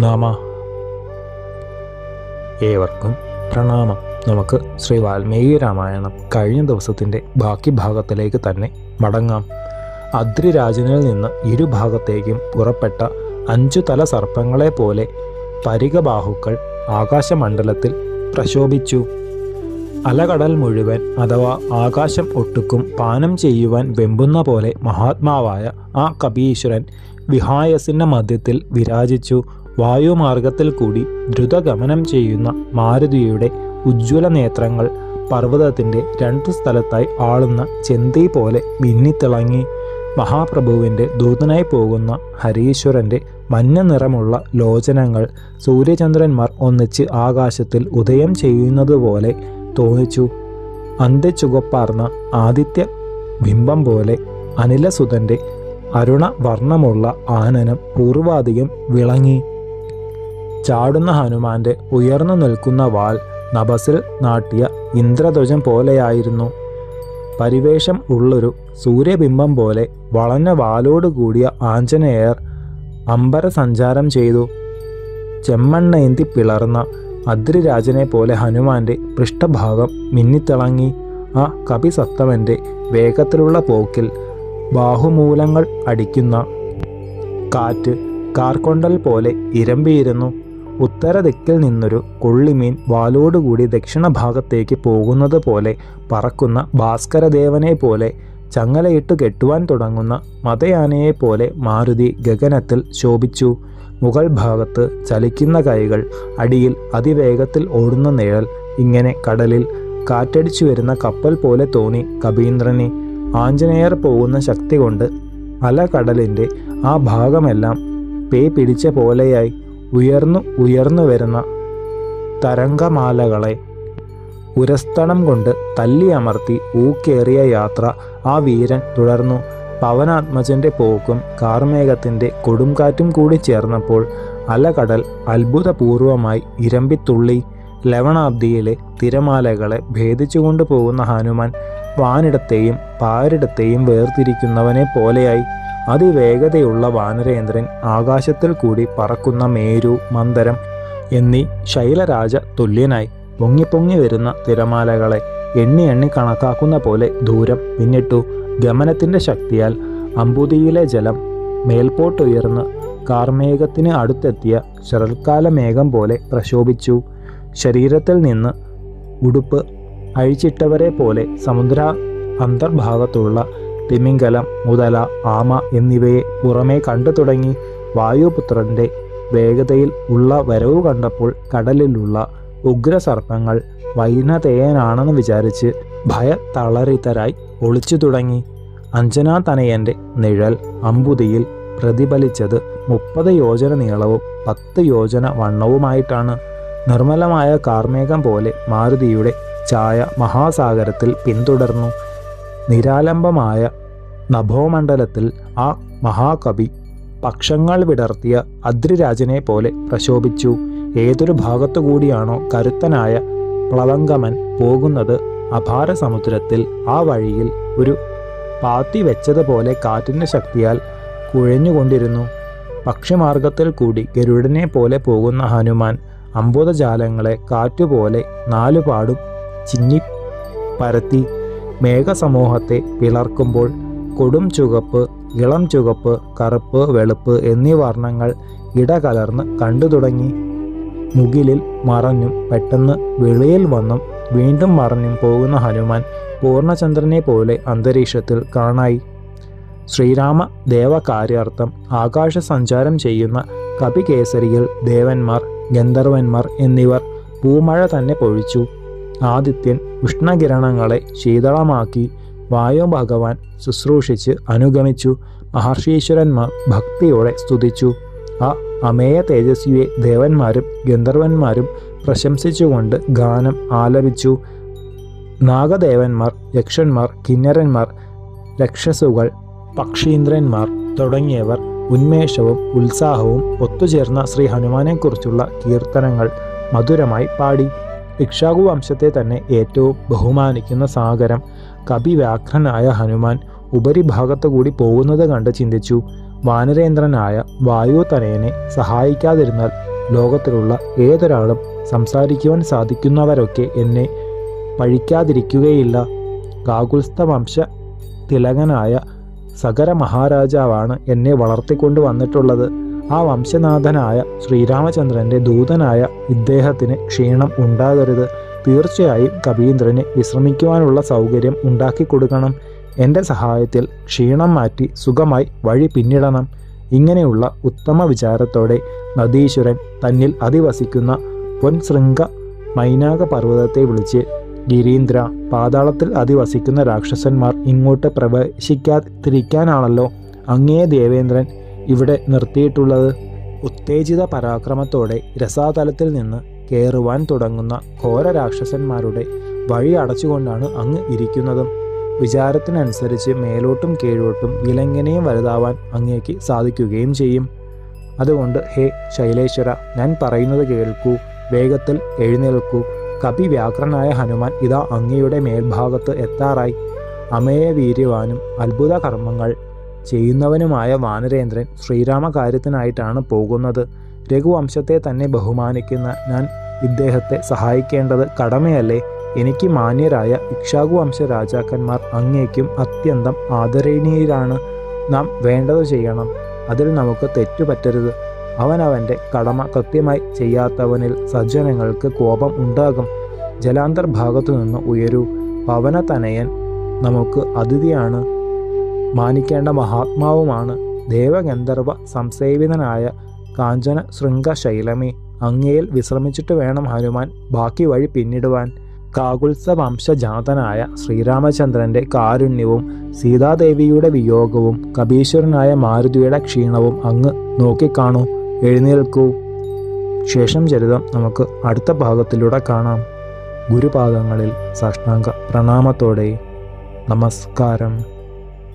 നമ. ഏവർക്കും പ്രണാമം. നമുക്ക് ശ്രീ വാൽമീകി രാമായണം കഴിഞ്ഞ ദിവസത്തിന്റെ ബാക്കി ഭാഗത്തിലേക്ക് തന്നെ മടങ്ങാം. അദ്രിരാജനിൽ നിന്ന് ഇരുഭാഗത്തേക്കും പുറപ്പെട്ട അഞ്ചു തല സർപ്പങ്ങളെ പോലെ പരികബാഹുക്കൾ ആകാശമണ്ഡലത്തിൽ പ്രശോഭിച്ചു. അലകടൽ മുഴുവൻ അഥവാ ആകാശം ഒട്ടുക്കും പാനം ചെയ്യുവാൻ വെമ്പുന്ന പോലെ മഹാത്മാവായ ആ കപീശ്വരൻ വിഹായസിന്റെ മധ്യത്തിൽ വിരാജിച്ചു. വായുമാർഗത്തിൽ കൂടി ദ്രുതഗമനം ചെയ്യുന്ന മാരുതിയുടെ ഉജ്ജ്വല നേത്രങ്ങൾ പർവതത്തിന്റെ രണ്ടു സ്ഥലത്തായി ആളുന്ന ചെന്തി പോലെ മിന്നിത്തിളങ്ങി മഹാപ്രഭുവിന്റെ ദൂതനായി പോകുന്ന ഹരീശ്വരന്റെ മഞ്ഞ നിറമുള്ള ലോചനങ്ങൾ സൂര്യചന്ദ്രന്മാർ ഒന്നിച്ച് ആകാശത്തിൽ ഉദയം ചെയ്യുന്നതുപോലെ തോന്നിച്ചു. അന്ത്യചുകപ്പാർന്ന ആദിത്യ ബിംബം പോലെ അനിലസുതന്റെ അരുണവർണമുള്ള ആനനം പൂർവാധികം വിളങ്ങി. ചാടുന്ന ഹനുമാന്റെ ഉയർന്നു നിൽക്കുന്ന വാൾ നബസിൽ നാട്ടിയ ഇന്ദ്രധ്വജം പോലെയായിരുന്നു. പരിവേഷം ഉള്ളൊരു സൂര്യബിംബം പോലെ വളഞ്ഞ വാലോടുകൂടിയ ആഞ്ജനേയർ അമ്പര സഞ്ചാരം ചെയ്തു. ചെമ്മണ്ണേന്തി പിളർന്ന അദ്രിരാജനെ പോലെ ഹനുമാന്റെ പൃഷ്ഠഭാഗം മിന്നിത്തിളങ്ങി. ആ കപിസത്തമന്റെ വേഗത്തിലുള്ള പോക്കിൽ ബാഹുമൂലങ്ങൾ അടിക്കുന്ന കാറ്റ് കാർക്കൊണ്ടൽ പോലെ ഇരമ്പിയിരുന്നു. ഉത്തരദിക്കിൽ നിന്നൊരു കൊള്ളിമീൻ വാലോടുകൂടി ദക്ഷിണഭാഗത്തേക്ക് പോകുന്നത് പോലെ പറക്കുന്ന ഭാസ്കരദേവനെ പോലെ ചങ്ങലയിട്ട് കെട്ടുവാൻ തുടങ്ങുന്ന മതയാനയെ പോലെ മാരുതി ഗഗനത്തിൽ ശോഭിച്ചു. മുകൾ ഭാഗത്ത് ചലിക്കുന്ന കൈകൾ അടിയിൽ അതിവേഗത്തിൽ ഓടുന്ന നിഴൽ ഇങ്ങനെ കടലിൽ കാറ്റടിച്ചു വരുന്ന കപ്പൽ പോലെ തോന്നി കബീന്ദ്രനെ ആഞ്ജനേയർ പോകുന്ന ശക്തി കൊണ്ട് അലകടലിന്റെ ആ ഭാഗമെല്ലാം പേ പിടിച്ച പോലെയായി. ഉയർന്നു ഉയർന്നു വരുന്ന തരംഗമാലകളെ ഉരസ്തണം കൊണ്ട് തല്ലിയമർത്തി ഊക്കേറിയ യാത്ര ആ വീരൻ തുടർന്നു. പവനാത്മജന്റെ പോക്കും കാർമേഘത്തിന്റെ കൊടുങ്കാറ്റും കൂടി ചേർന്നപ്പോൾ അലകടൽ അത്ഭുതപൂർവമായി ഇരമ്പിത്തുള്ളി ലവണാബ്ദിയിലെ തിരമാലകളെ ഭേദിച്ചുകൊണ്ടു പോകുന്ന ഹനുമാൻ വാനിടത്തെയും പാരിടത്തെയും വേർതിരിക്കുന്നവനെ പോലെയായി അതിവേഗതയുള്ള വാനരേന്ദ്രൻ ആകാശത്തിൽ കൂടി പറക്കുന്ന മേരു മന്ദരം എന്നീ ശൈലരാജ തുല്യനായി പൊങ്ങിപ്പൊങ്ങി വരുന്ന തിരമാലകളെ എണ്ണി എണ്ണി കണക്കാക്കുന്ന പോലെ ദൂരം പിന്നിട്ടു. ഗമനത്തിന്റെ ശക്തിയാൽ അമ്പുതിയിലെ ജലം മേൽപോട്ടുയർന്ന് കാർമേഘത്തിന് അടുത്തെത്തിയ ശരൽക്കാല മേഘം പോലെ പ്രശോഭിച്ചു. ശരീരത്തിൽ നിന്ന് ഉടുപ്പ് അഴിച്ചിട്ടവരെ പോലെ സമുദ്ര അന്തർഭാഗത്തുള്ള തിമിംഗലം മുതല ആമ എന്നിവയെ പുറമേ കണ്ടു തുടങ്ങി വായുപുത്രന്റെ വേഗതയിൽ ഉള്ള വരവ് കണ്ടപ്പോൾ കടലിലുള്ള ഉഗ്രസർപ്പങ്ങൾ വൈനതേയനാണെന്ന് വിചാരിച്ച് ഭയതളറിതരായി ഒളിച്ചു തുടങ്ങി. അഞ്ജനാ തനയന്റെ നിഴൽ അമ്പുതിയിൽ പ്രതിഫലിച്ചത് മുപ്പത് യോജന നീളവും പത്ത് യോജന വണ്ണവുമായിട്ടാണ്. നിർമ്മലമായ കാർമേഘം പോലെ മാരുതിയുടെ ഛായ മഹാസാഗരത്തിൽ പിന്തുടർന്നു. നിരാലംബമായ നഭോമണ്ഡലത്തിൽ ആ മഹാകവി പക്ഷങ്ങൾ വിടർത്തിയ അദ്രിരാജനെ പോലെ പ്രശോഭിച്ചു. ഏതൊരു ഭാഗത്തുകൂടിയാണോ കരുത്തനായ പ്ലവങ്കമൻ പോകുന്നത് അപാര സമുദ്രത്തിൽ ആ വഴിയിൽ ഒരു പാത്തി വെച്ചതുപോലെ കാറ്റിന്റെ ശക്തിയാൽ കുഴഞ്ഞുകൊണ്ടിരുന്നു. പക്ഷിമാർഗത്തിൽ കൂടി ഗരുഡനെ പോലെ പോകുന്ന ഹനുമാൻ അമ്പുതജാലങ്ങളെ കാറ്റുപോലെ നാലുപാടും ചിന്നി പരത്തി മേഘസമൂഹത്തെ പിളർക്കുമ്പോൾ കൊടും ചുവപ്പ് ഇളം ചുവപ്പ് കറുപ്പ് വെളുപ്പ് എന്നീ വർണങ്ങൾ ഇടകലർന്ന് കണ്ടു തുടങ്ങി. മുകിലിൽ മറഞ്ഞും പെട്ടെന്ന് വെളിയിൽ വന്നും വീണ്ടും മറഞ്ഞും പോകുന്ന ഹനുമാൻ പൂർണചന്ദ്രനെ പോലെ അന്തരീക്ഷത്തിൽ കാണായി. ശ്രീരാമ ദേവകാര്യാർത്ഥം ആകാശ സഞ്ചാരം ചെയ്യുന്ന കപികേസരിയിൽ ദേവന്മാർ ഗന്ധർവന്മാർ എന്നിവർ പൂമഴ തന്നെ പൊഴിച്ചു. ആദിത്യൻ ഉഷ്ണകിരണങ്ങളെ ശീതളമാക്കി വായു ഭഗവാൻ ശുശ്രൂഷിച്ച് അനുഗമിച്ചു. മഹർഷീശ്വരന്മാർ ഭക്തിയോടെ സ്തുതിച്ചു. ആ അമേയ തേജസ്വിയെ ദേവന്മാരും ഗന്ധർവന്മാരും പ്രശംസിച്ചുകൊണ്ട് ഗാനം ആലപിച്ചു. നാഗദേവന്മാർ യക്ഷന്മാർ കിന്നരന്മാർ രക്ഷസുകൾ പക്ഷീന്ദ്രന്മാർ തുടങ്ങിയവർ ഉന്മേഷവും ഉത്സാഹവും ഒത്തുചേർന്ന ശ്രീ ഹനുമാനെക്കുറിച്ചുള്ള കീർത്തനങ്ങൾ മധുരമായി പാടി. ഇക്ഷാകു വംശത്തെ തന്നെ ഏറ്റവും ബഹുമാനിക്കുന്ന സാഗരം. കപിവ്യാഘ്രനായ ഹനുമാൻ ഉപരിഭാഗത്തു കൂടി പോകുന്നത് കണ്ട് ചിന്തിച്ചു. വാനരേന്ദ്രനായ വായുതനയനെ സഹായിക്കാതിരുന്നാൽ ലോകത്തിലുള്ള ഏതൊരാളും സംസാരിക്കുവാൻ സാധിക്കുന്നവരൊക്കെ എന്നെ പഴിക്കാതിരിക്കുകയില്ല. കാകുൽസ്ഥ വംശ തിലകനായ സഗര മഹാരാജാവാണ് എന്നെ വളർത്തിക്കൊണ്ടു വന്നിട്ടുള്ളത് ആ വംശനാഥനായ ശ്രീരാമചന്ദ്രന്റെ ദൂതനായ ഇദ്ദേഹത്തിന് ക്ഷീണം ഉണ്ടാകരുത്. തീർച്ചയായും കവീന്ദ്രന് വിശ്രമിക്കുവാനുള്ള സൗകര്യം ഉണ്ടാക്കി കൊടുക്കണം എന്റെ സഹായത്തിൽ ക്ഷീണം മാറ്റി സുഖമായി വഴി പിന്നിടണം. ഇങ്ങനെയുള്ള ഉത്തമ വിചാരത്തോടെ നദീശ്വരൻ തന്നിൽ അധിവസിക്കുന്ന പൊൻശൃംഗ മൈനാക പർവതത്തെ വിളിച്ച് ഗിരീന്ദ്ര പാതാളത്തിൽ അധിവസിക്കുന്ന രാക്ഷസന്മാർ ഇങ്ങോട്ട് പ്രവേശിക്കാതിരിക്കാനാണല്ലോ. അങ്ങേ ദേവേന്ദ്രൻ ഇവിടെ നിർത്തിയിട്ടുള്ളത് ഉത്തേജിത പരാക്രമത്തോടെ രസാതലത്തിൽ നിന്ന് കയറുവാൻ തുടങ്ങുന്ന ഘോര രാക്ഷസന്മാരുടെ വഴി അടച്ചുകൊണ്ടാണ് അങ്ങ് ഇരിക്കുന്നതും. വിചാരത്തിനനുസരിച്ച് മേലോട്ടും കീഴോട്ടും വിലങ്ങനെയും വലുതാവാൻ അങ്ങേക്ക് സാധിക്കുകയും ചെയ്യും. അതുകൊണ്ട് ഹേ ശൈലേശ്വര ഞാൻ പറയുന്നത് കേൾക്കൂ വേഗത്തിൽ എഴുന്നേൽക്കൂ. കപി വ്യാകരനായ ഹനുമാൻ ഇതാ അങ്ങയുടെ മേൽഭാഗത്ത് എത്താറായി. അമേയ വീര്യവാനും അത്ഭുത കർമ്മങ്ങൾ ചെയ്യുന്നവനുമായ വാനരേന്ദ്രൻ ശ്രീരാമ കാര്യത്തിനായിട്ടാണ് പോകുന്നത് രഘുവംശത്തെ തന്നെ ബഹുമാനിക്കുന്ന ഞാൻ ഇദ്ദേഹത്തെ സഹായിക്കേണ്ടത് കടമയല്ലേ? എനിക്ക് മാന്യരായ ഇക്ഷാകുവംശ രാജാക്കന്മാർ അങ്ങേക്കും അത്യന്തം ആദരണീയരാണ്. നാം വേണ്ടത് ചെയ്യണം. അതിൽ നമുക്ക് തെറ്റുപറ്റരുത് അവനവന്റെ കടമ കൃത്യമായി ചെയ്യാത്തവനിൽ സജ്ജനങ്ങൾക്ക് കോപം ഉണ്ടാകും. ജലാന്തർ ഭാഗത്തു നിന്ന് ഉയരൂ. പവനതനയൻ നമുക്ക് അതിഥിയാണ്. മാനിക്കേണ്ട മഹാത്മാവുമാണ് ദേവഗന്ധർവ സംസേവിതനായ കാഞ്ചന ശൃംഗ ശൈലമേ അങ്ങയിൽ വിശ്രമിച്ചിട്ട് വേണം ഹനുമാൻ ബാക്കി വഴി പിന്നിടുവാൻ. കാകുത്സവംശജാതനായ ശ്രീരാമചന്ദ്രന്റെ കാരുണ്യവും സീതാദേവിയുടെ വിയോഗവും കപീശ്വരനായ മാരുതിയുടെ ക്ഷീണവും അങ്ങ് നോക്കിക്കാണൂ. എഴുന്നേൽക്കൂ. ശേഷം ചരിതം നമുക്ക് അടുത്ത ഭാഗത്തിലൂടെ കാണാം. ഗുരുപാദങ്ങളിൽ സാഷ്ടാംഗ പ്രണാമത്തോടെ. നമസ്കാരം.